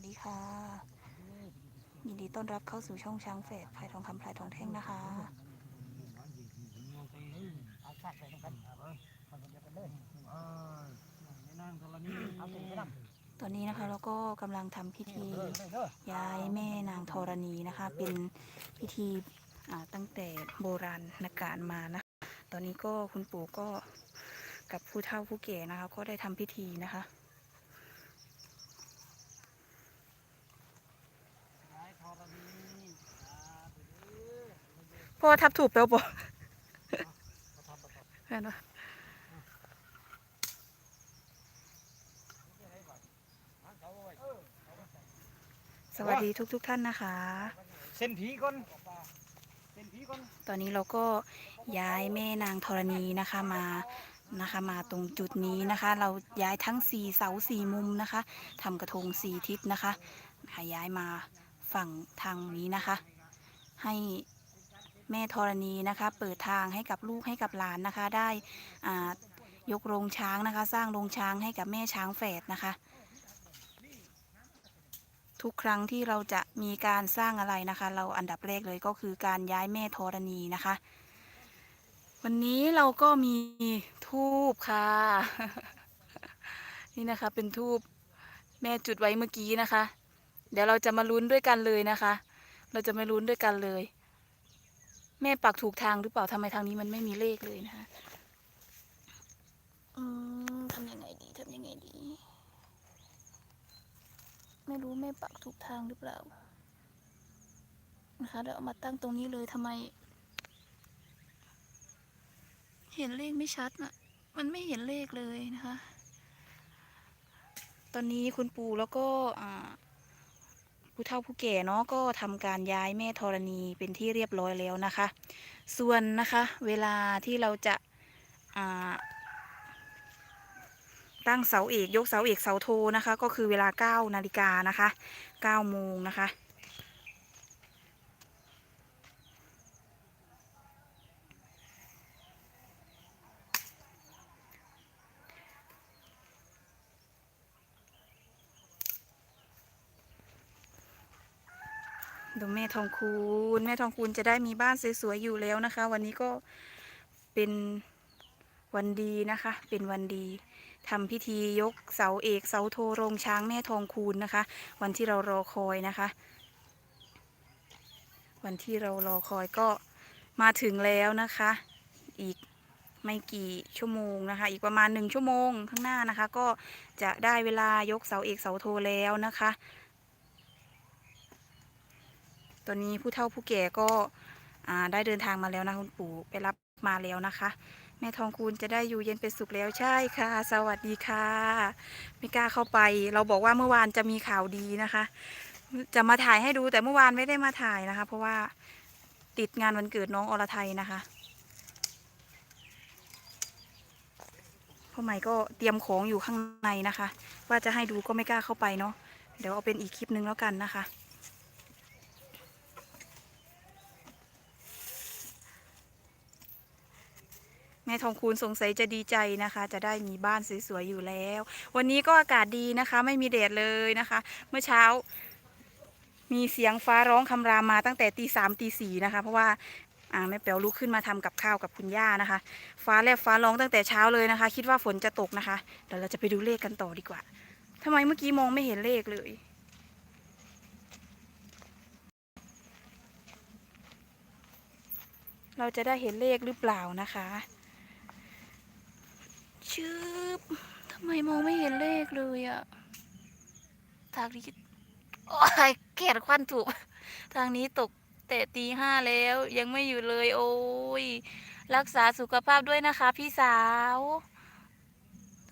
วัสดีค่ะ ยินดีต้อนรับเข้าสู่ช่องช้างเฟดพลายทองคำพลายทองแท่งนะคะตอนนี้นะคะเราก็กำลังทำพิธีย้ายแม่นางธรณีนะคะ เป็นพิธีตั้งแต่โบราณนการมานะตอนนี้ก็คุณปู่ก็กับผู้เฒ่าผู้แก่นะคะ ก็ได้ทำพิธีนะคะ ย้ายธรณีอ่าไปเด้อ พ่อทับถูกแล้วปะเขาทำประกอบเห็นปะสวัสดีทุกๆทท่านนะคะเส้นผีก่อนเส้นผีก่อนตอนนี้เราก็ย้ายแม่นางธรณีนะคะมานะคะมาตรงจุดนี้นะคะ เราย้ายทั้งสี่เสาสี่มุมนะคะทำกระทงสี่ทิศนะคะค่ะย้ายมาฝั่งทางนี้นะคะ ให้ แม่ธรณีนะคะ เปิดทางให้กับลูกให้กับหลานนะคะ ได้ยกโรงช้างนะคะ สร้างโรงช้างให้กับแม่ช้างแฝดนะคะ ทุกครั้งที่เราจะมีการสร้างอะไรนะคะ เราอันดับแรกเลยก็คือการย้ายแม่ธรณีนะคะ วันนี้เราก็มีทูบค่ะ นี่นะคะเป็นทูบแม่จุดไว้เมื่อกี้นะคะ เดี๋ยวเราจะมาลุ้นด้วยกันเลยนะคะ เราจะมาลุ้นด้วยกันเลย แม่ปักถูกทางหรือเปล่าทำไมทางนี้มันไม่มีเลขเลยนะคะอืมทำยังไงดีทำยังไงดี ไม่รู้แม่ปักถูกทางหรือเปล่านะคะเดี๋ยวเอามาตั้งตรงนี้เลยทำไม เห็นเลขไม่ชัดน่ะ มันไม่เห็นเลขเลยนะคะ ตอนนี้คุณปู่แล้วก็อ่า ผู้เฒ่าผู้แก่เนาะก็ทำการย้ายแม่ธรณีเป็นที่เรียบร้อยแล้วนะคะ ส่วนนะคะเวลาที่เราจะาตั้งเสาเอกยกเสาเอกเสาโทนะคะ ก็คือเวลา9นาฬิกานะคะ9โมงนะคะ ดูแม่ทองคูณ แม่ทองคูณจะได้มีบ้านสวยๆอยู่แล้วนะคะ วันนี้ก็เป็นวันดีนะคะ เป็นวันดีทำพิธียกเสาเอกเสาโทโรงช้างแม่ทองคูณนะคะ วันที่เรารอคอยนะคะ วันที่เรารอคอยก็มาถึงแล้วนะคะ อีกไม่กี่ชั่วโมงนะคะ อีกประมาณหนึ่งชั่วโมงข้างหน้านะคะ ก็จะได้เวลายกเสาเอกเสาโทแล้วนะคะ ตอนนี้ผู้เฒ่าผู้แก่ก็ได้เดินทางมาแล้วนะคุณปู่ไปรับมาแล้วนะคะ แม่ทองคูณจะได้อยู่เย็นเป็นสุขแล้วใช่ค่ะ สวัสดีค่ะไม่กล้าเข้าไป เราบอกว่าเมื่อวานจะมีข่าวดีนะคะ จะมาถ่ายให้ดูแต่เมื่อวานไม่ได้มาถ่ายนะคะ เพราะว่าติดงานวันเกิดน้องอรไทยนะคะพ่อใหม่ก็เตรียมของอยู่ข้างในนะคะ ว่าจะให้ดูก็ไม่กล้าเข้าไปเนาะเดี๋ยวเอาเป็นอีกคลิปนึงแล้วกันนะคะ แม่ทองคูณสงสัยจะดีใจนะคะ จะได้มีบ้านสวยๆอยู่แล้ว วันนี้ก็อากาศดีนะคะ ไม่มีแดดเลยนะคะ เมื่อเช้า มีเสียงฟ้าร้องคำรามมาตั้งแต่ตีสามตีสี่นะคะ เพราะว่าอ่าแม่แป๋วลุกขึ้นมาทำกับข้าวกับคุณย่านะคะ ฟ้าแลบฟ้าร้องตั้งแต่เช้าเลยนะคะ คิดว่าฝนจะตกนะคะเดี๋ยวเราจะไปดูเลขกันต่อดีกว่าทำไมเมื่อกี้มองไม่เห็นเลขเลยเราจะได้เห็นเลขหรือเปล่านะคะ ชืบทำไมมองไม่เห็นเลขเลยอะทางนี้โอ้ยแกดควันถูก ทางนี้ตกแต่ตีห้าแล้วยังไม่อยู่เลยโอ้ย รักษาสุขภาพด้วยนะคะ พี่สาว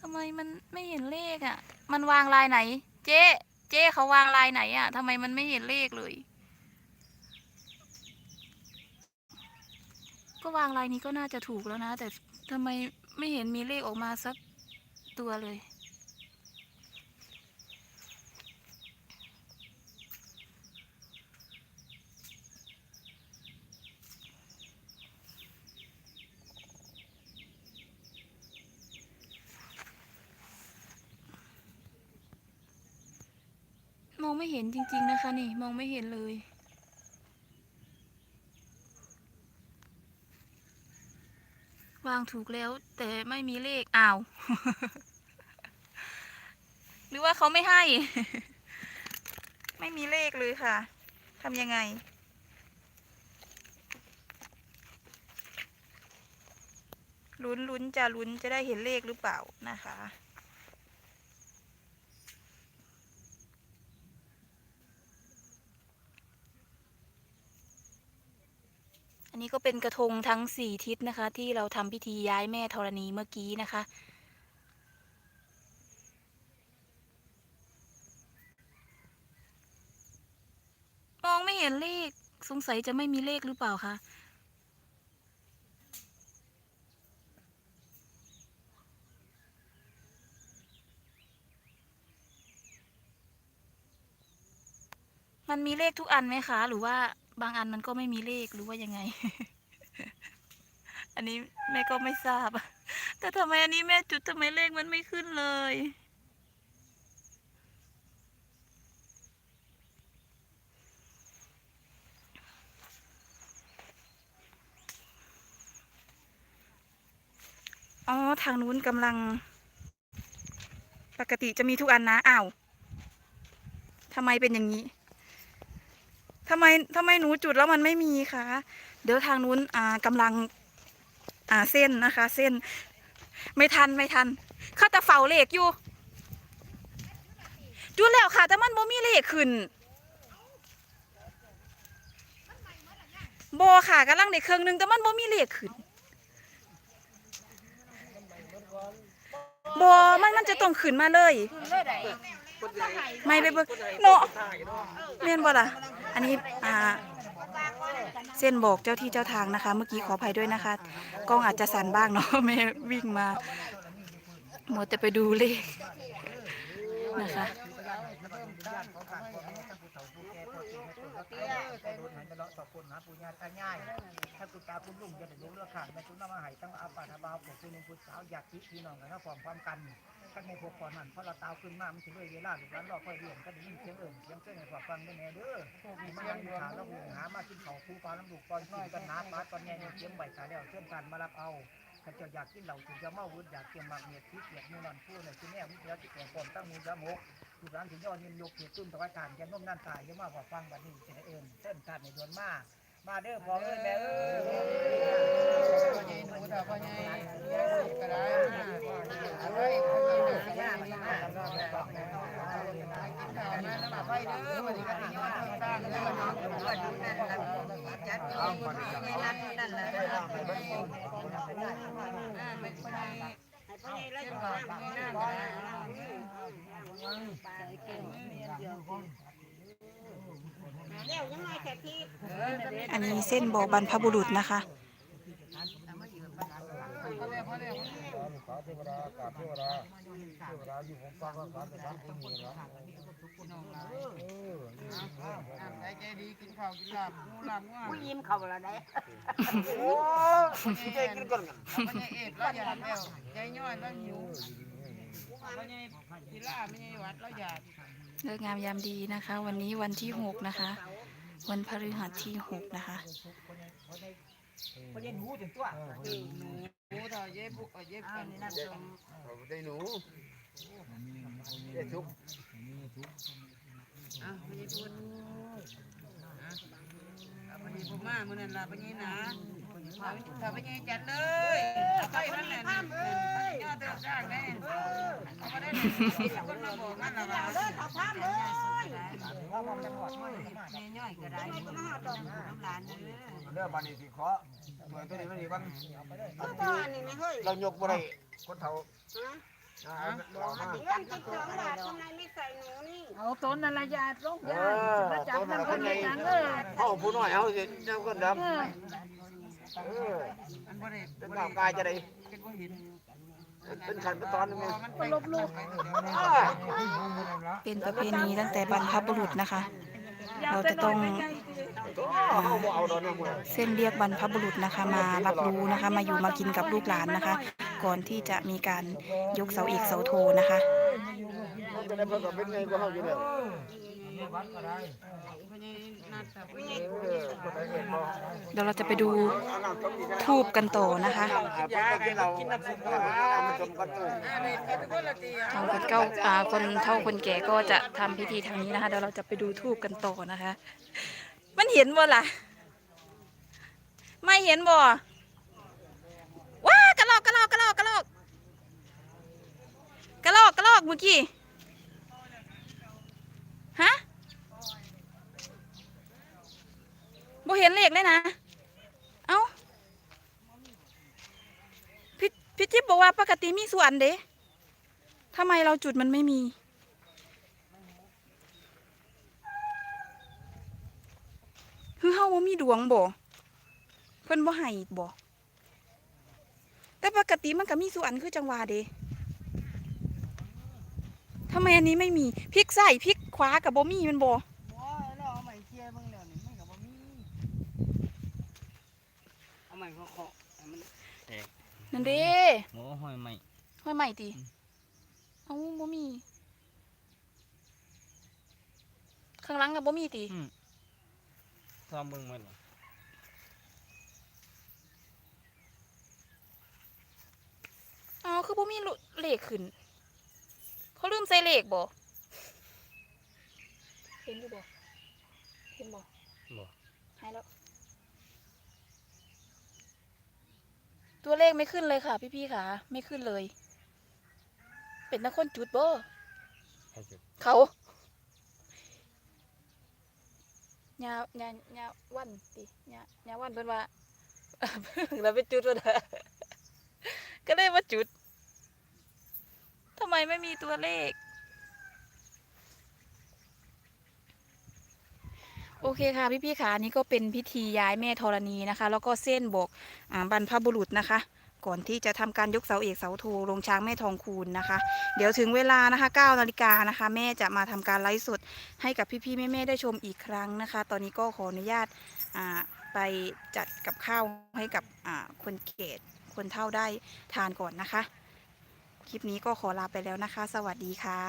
ทำไมมันไม่เห็นเลขอะมันวางลายไหน เจ๊เจ๊เขาวางลายไหนอะทำไมมันไม่เห็นเลขเลย ก็วางลายนี้ก็น่าจะถูกแล้วนะ แต่ทำไมไม่เห็นมีเลขออกมาสักตัวเลย มองไม่เห็นจริง ๆ นะคะ นี่ มองไม่เห็นเลย วางถูกแล้ว แต่ไม่มีเลขอ้าว หรือว่าเขาไม่ให้ ไม่มีเลขเลยค่ะทำยังไง ลุ้นลุ้นจะลุ้นจะได้เห็นเลขหรือเปล่านะคะ อันนี้ก็เป็นกระทงทั้งสี่ทิศนะคะ ที่เราทำพิธีย้ายแม่ธรณีเมื่อกี้นะคะ มองไม่เห็นเลขสงสัยจะไม่มีเลขหรือเปล่าคะมันมีเลขทุกอันไหมคะ หรือว่า บางอันมันก็ไม่มีเลขหรือว่ายังไง อันนี้แม่ก็ไม่ทราบ แต่ทำไมอันนี้แม่จุดทำไมเลขมันไม่ขึ้นเลย อ๋อ ทางนู้นกำลัง ปกติจะมีทุกอันนะ อ้าวทำไมเป็นอย่างนี้ ทำไมทำไมหนูจุดแล้วมันไม่มีคะเดี๋ยวทางนู้นอ่ากำลัง อ่าเส้นนะคะ เส้น ไม่ทันไม่ทันเข้าแต่เฝ้าเลขอยู่ จุดแล้วค่ะ แต่มันบ่มีเลขขึ้นโบค่ะกำลังในเครื่องหนึงแต่มันบ่มีเลขขึ้นโบมันมันจะต้องขึ้นมาเลย ไม่เลยเบิ่งเนาะเมียนบ่ล่ะ อันนี้อ่าเส้นบอกเจ้าที่เจ้าทางนะคะ เมื่อกี้ขออภัยด้วยนะคะ กล้องอาจจะสั่นบ้างเนาะแม่วิ่งมาหมดแต่ไปดูเลขนะคะ ถ้าคุณตาคุณลุงจะได้รู้เรื่องข่างแม่คุณน้ำมาหายตั้งอาปาทบาวปกคุณลุงคุณสาวอยากคิดพี่น้องกันถ้าความความกันกันในพวกก่อนนั้นเพราะเราตาขึ้นมามันจะด้วยเวลาหรือร้านรอค่อยเรียนก็ได้ยินเสียงเอิ่มเสียงเสียงในความฟังได้แน่เด้อมีมาอยู่ขาแล้วหูหามากินเขาคู่ฟ้าน้ำลูกก่อนกินกันน้ำมาตอนนี้เสียงใบขาแล้วเชื่อมกันมารับเอาถ้าเจ้าอยากกินเหล่าถึงจะเมาวุ้นอยากเกี่ยมมากเมียดพิษเกียดมูนอนคู่ในที่แน่มิตรจิตแก่ก่อนตั้งมูลยามก ทุกร้านถึงยอดยินยกเกียตุ้นตะวันการยันนุ่มนั่นตายยังมาพอฟังบัดนี้จะได้เอิ่มเส้นชาติในดวนมามาเด้อพ่อเอ้ยแม่เอ้ยพ่อใหญ่หนูดาพ่อใหญ่ก็ได้เฮ้ยพ่อใหญ่หนูก็ได้มามากินข้าวมาน้ำมาไฟเด้อวันนี้ก็สิยอดเพิ่มตั้งเด้อน้องเพื่อนนั่นละจัดเอาคนนี้นั่นนั่นละอ่าเป็นพ่อใหญ่ให้พ่อใหญ่แล้วก็นั่งแล้วยังไง อันนี้เส้นบอกบรรพบุรุษนะคะ ใจดีกินข้าวกินลาบหมูลาบง่วงผู้ยิ้มเขาละได้โอ้ใจกินก่อนกันไม่ใช่เอ็ดแล้วอยากแล้วใจย่อยแล้วหิวไม่ใช่กีฬาไม่ใช่วัดแล้วอยาก เลิกงามยามดีนะคะ วันนี้วันที่หกนะคะ วันพฤหัสที่หกนะคะไม่ใช่หนูถึงตัวหนูต่อเย็บบุกเย็บกันนั่นชมได้หนูได้ทุกอะไม่ใช่พูดไม่ใช่พูดมาเมื่อนั้นละไม่ใช่นะ ถ้าไม่ใช่จัดเลยไปนั่นแหละยอดเติมสร้างแน่เอามได้คนมาบอกนั่นละว่าเขาพามเลยย่อยก็ได้น้ำลานเด้อเรื่องบันนี้สิขอตัวตัวนี้มันนี่มันคือบ่อนี่ไม่เฮ้ยเรายกบ่ได้คนเฒ่าเรามาเงินองบาททำไมไม่ใส่หนูนี่เอาต้นอะไรยาลงเอยาอตัวนั้นคนใหญ่เฮาผู้น้อยเฮาสิเจ้าคนดำ มันบ่ได้เป็นร่างกายจะได้เป็นบ่เห็นเป็นขันเป็นตอนนึงมันลบลูกเป็นประเพณีตั้งแต่บรรพบุรุษนะคะ เราจะต้องเส้นเรียกบรรพบุรุษนะคะ มารับรู้นะคะ มาอยู่มากินกับลูกหลานนะคะ ก่อนที่จะมีการยกเสาเอกเสาโทนะคะจะได้เพิ่นก็เป็นไงก็เฮาอยู่แล้ว เดี๋ยวเราจะไปดูทูบกันต่อนะคะเทางคนเก้าอ่าคนเฒ่าคนแก่ก็จะทำพิธีทางนี้นะคะเดี๋ยวเราจะไปดูทูบกันต่อนะคะ มันเห็นบ่ล่ะ ไม่เห็นบ่ว้ากระลอกกระลอกกระลอกกระลอกกระลอกกระลอกเมื่อกี้ฮะ บ่เห็นเลขเลยนะ เอ้าพี่พี่จิ๊บบอกว่าปกติมีส่วนเด้ทำไมเราจุดมันไม่มี คือเฮาว่ามีดวงบ่เพิ่นบ่ให้บ่แต่ปกติมันก็มีส่วนคือจังหวะเด้ทำไมอันนี้ไม่มีพลิกซ้ายพลิกขวากับบ่มีมันบ่ ว้าแล้วเอาใหม่เคลียร์เบิ่งแล้วนี่มันก็บ่มี เอาให ม่เขาเคาะให้มันนั่นเด้หมูห้อยใหม่ ห้อยใหม่ติเอ้าบ่มี ข้างหลังก็บ่มีติซ้อมเบิ่งมันบ่อ๋อคือบ่มีเลขขึ้น เขาลืมใส่เลขบ่เห็นอยู่บ่เห็นบ่บ่ หายแล้ว ตัวเลขไม่ขึ้นเลยค่ะ พี่ๆค่ะ ไม่ขึ้นเลย เป็นนักคนจุดบ่ใครจุดเขาญาญาญาวันติญาญาวันเพิ่นว่าเราไปจุดว่าก็เลยมาจุดทำไมไม่มีตัวเลข โอเคค่ะพี่ๆค่ะอันนี้ก็เป็นพิธีย้ายแม่ธรณีนะคะ แล้วก็เส้นบอกอบรรพบุรุษนะคะ ก่อนที่จะทำการยกเสาเอกเสาโทลงช้างแม่ทองคูณนะคะ เดี๋ยวถึงเวลานะคะ9นาฬิกานะคะ แม่จะมาทำการไลฟ์สดให้กับพี่ๆแม่ๆได้ชมอีกครั้งนะคะ ตอนนี้ก็ขออนุญาตาไปจัดกับข้าวให้กับคนเขตคนเท่าได้ทานก่อนนะคะ คลิปนี้ก็ขอลาไปแล้วนะคะ สวัสดีค่ะ